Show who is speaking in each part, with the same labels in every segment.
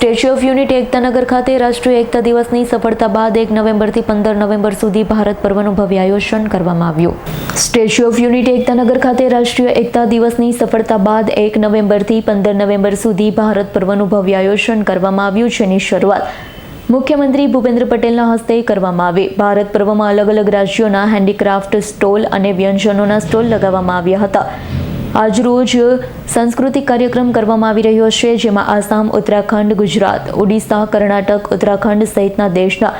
Speaker 1: Statue of unity Ektanagar ખાતે રાષ્ટ્રીય એકતા દિવસની સફળતા બાદ એક નવેમ્બરથી પંદર નવેમ્બર સુધી ભારત પર્વનું ભવ્ય આયોજન કરવામાં આવ્યું. સ્ટેચ્યુ ઓફ યુનિટી એકતાનગર ખાતે રાષ્ટ્રીય એકતા દિવસની સફળતા બાદ એક નવેમ્બરથી પંદર નવેમ્બર સુધી ભારત પર્વનું ભવ્ય આયોજન કરવામાં આવ્યું જેની શરૂઆત મુખ્યમંત્રી ભૂપેન્દ્ર પટેલના હસ્તે કરવામાં આવી. ભારત પર્વમાં અલગ અલગ રાજ્યોના હેન્ડીક્રાફ્ટ સ્ટોલ અને વ્યંજનોના સ્ટોલ લગાવવામાં આવ્યા હતા. આજરોજ સાંસ્કૃતિક કાર્યક્રમ કરવામાં આવી રહ્યો છે, જેમાં આસામ, ઉત્તરાખંડ, ગુજરાત, ઓડિશા, કર્ણાટક, ઉત્તરાખંડ સહિતના દેશના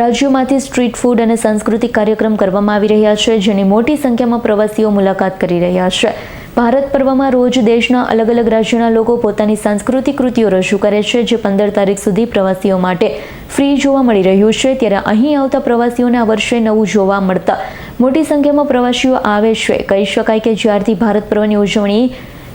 Speaker 1: રાજ્યોમાંથી સ્ટ્રીટ ફૂડ અને સાંસ્કૃતિક કાર્યક્રમ કરવામાં આવી રહ્યા છે, જેની મોટી સંખ્યામાં પ્રવાસીઓ મુલાકાત કરી રહ્યા છે. ભારત પર્વમાં રોજ દેશના અલગ અલગ રાજ્યોના લોકો પોતાની સાંસ્કૃતિક કૃતિઓ રજૂ કરે છે, જે પંદર તારીખ સુધી પ્રવાસીઓ માટે ફ્રી જોવા મળી રહ્યું છે. ત્યારે અહીં આવતા પ્રવાસીઓને આ વર્ષે નવું જોવા મળતા મોટી સંખ્યામાં પ્રવાસીઓ આવે છે. કહી શકાય કે જ્યારથી ભારત પર્વની ઉજવણી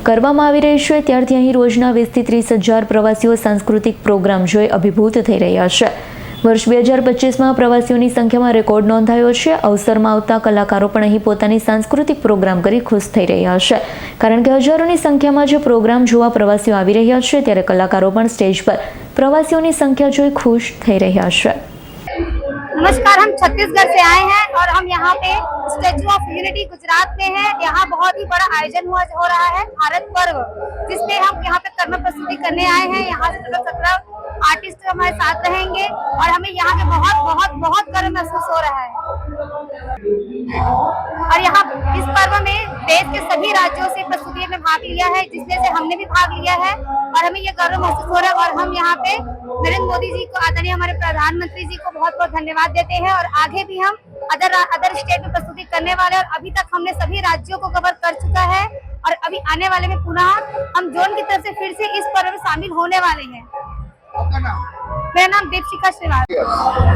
Speaker 1: કરવામાં આવી રહી છે, ત્યારથી અહીં રોજના વીસથી ત્રીસ હજાર પ્રવાસીઓ સાંસ્કૃતિક પ્રોગ્રામ જોઈ અભિભૂત થઈ રહ્યા છે. વર્ષ બે હજાર પચીસમાં પ્રવાસીઓની સંખ્યામાં રેકોર્ડ નોંધાયો છે અવસરમાં આવતા કલાકારો પણ અહીં પોતાની સાંસ્કૃતિક પ્રોગ્રામ કરી ખુશ થઈ રહ્યા છે કારણ કે હજારોની સંખ્યામાં જે પ્રોગ્રામ જોવા પ્રવાસીઓ આવી રહ્યા છે ત્યારે કલાકારો પણ સ્ટેજ પર પ્રવાસીઓની સંખ્યા જોઈ ખુશ થઈ રહ્યા છે
Speaker 2: नमस्कार हम छत्तीसगढ़ से आए हैं और हम यहाँ पे स्टेचू ऑफ यूनिटी गुजरात में हैं यहाँ बहुत ही बड़ा आयोजन हुआ हो रहा है भारत पर्व जिसमें हम यहाँ पे कर्म प्रस्तुति करने आए हैं यहाँ से टोटल सत्रह आर्टिस्ट हमारे साथ रहेंगे और हमें यहाँ पे बहुत बहुत बहुत गर्व महसूस हो रहा है। और यहाँ इस पर्व में देश के सभी राज्यों से प्रस्तुति में भाग लिया है, जिसमें से हमने भी भाग लिया है और हमें ये गर्व महसूस हो रहा है। और हम यहाँ पे नरेंद्र मोदी जी को, आदरणीय हमारे प्रधानमंत्री जी को बहुत बहुत धन्यवाद देते हैं और आगे भी हम अदर अदर स्टेट में प्रस्तुति करने वाले और अभी तक हमने सभी राज्यों को कवर कर चुका है और अभी आने वाले में पुनः हम जोन की तरफ़ से फिर से इस पर्व में शामिल होने वाले हैं।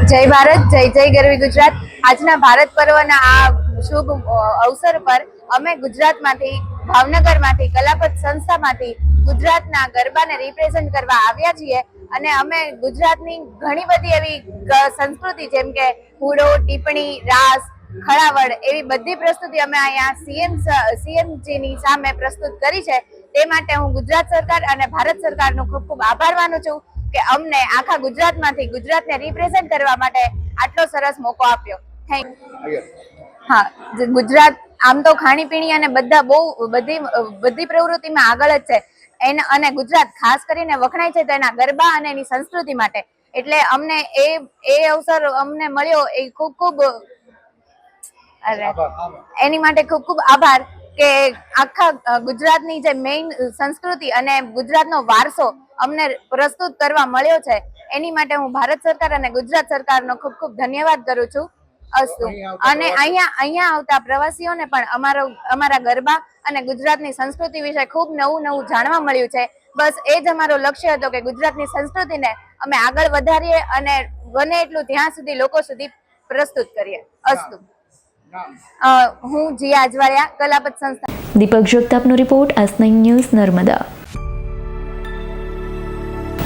Speaker 3: જય ભારત જય જય ગરવી ગુજરાત. આજના ભારત પર્વના આ શુભ અ, અવસર પર અમે ગુજરાતમાંથી ભાવનગરમાંથી કલાપત સંસ્થામાંથી ગુજરાતના ગરબાને રિપ્રેઝન્ટ કરવા આવ્યા છીએ. અને અમે ગુજરાતની ઘણી બધી એવી સંસ્કૃતિ જેમ કે હુડો ટીપણી રાસ ખળાવડ એવી બધી પ્રસ્તુતિ અમે અહીંયા સીએમ સીએમજીની સામે પ્રસ્તુત કરી છે. તે માટે હું ગુજરાત સરકાર અને ભારત સરકારનો ખૂબ ખૂબ આભાર માનું છું. કે અમને આખા ગુજરાતમાંથી ગુજરાતને રિપ્રેઝન્ટ કરવા માટે આટલો સરસ મોકો આપ્યો. થેન્ક હા ગુજરાત આમ તો ખાણીપીણી અને બધા બહુ બધી બધી પ્રવૃત્તિમાં આગળ જ છે. એને અને ગુજરાત ખાસ કરીને વખણાય છે તેના ગરબા અને એની સંસ્કૃતિ માટે. એટલે અમને એ એ અવસર અમને મળ્યો એ ખૂબ ખૂબ અરે એની માટે ખૂબ ખૂબ આભાર. કે આખા ગુજરાતની જે મેઇન સંસ્કૃતિ અને ગુજરાતનો વારસો અમને પ્રસ્તુત કરવા મળ્યો છે એની માટે હું ભારત સરકાર અને ગુજરાત સરકારનો ખૂબ ખૂબ ધન્યવાદ કરું છું. અસ્તુ. અને અહીંયા અહીંયા આવતા પ્રવાસીઓને પણ અમારો અમારા ગરબા અને ગુજરાતની સંસ્કૃતિ વિશે ખૂબ નવું નવું જાણવા મળ્યું છે. બસ એ જ અમારો લક્ષ્ય હતો કે ગુજરાતની સંસ્કૃતિને અમે આગળ વધારીએ અને બને એટલું ત્યાં સુધી લોકો સુધી પ્રસ્તુત કરીએ. અસ્તુ. હું જી આજવાળિયા કલાપત સંસ્થા.
Speaker 1: દીપક જોગતાપનો રિપોર્ટ એસ ન્યૂઝ નર્મદા.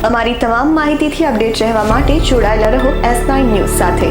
Speaker 4: અમારી તમામ માહિતીથી અપડેટ રહેવા માટે જોડાયેલા રહો એસ ન્યૂઝ સાથે.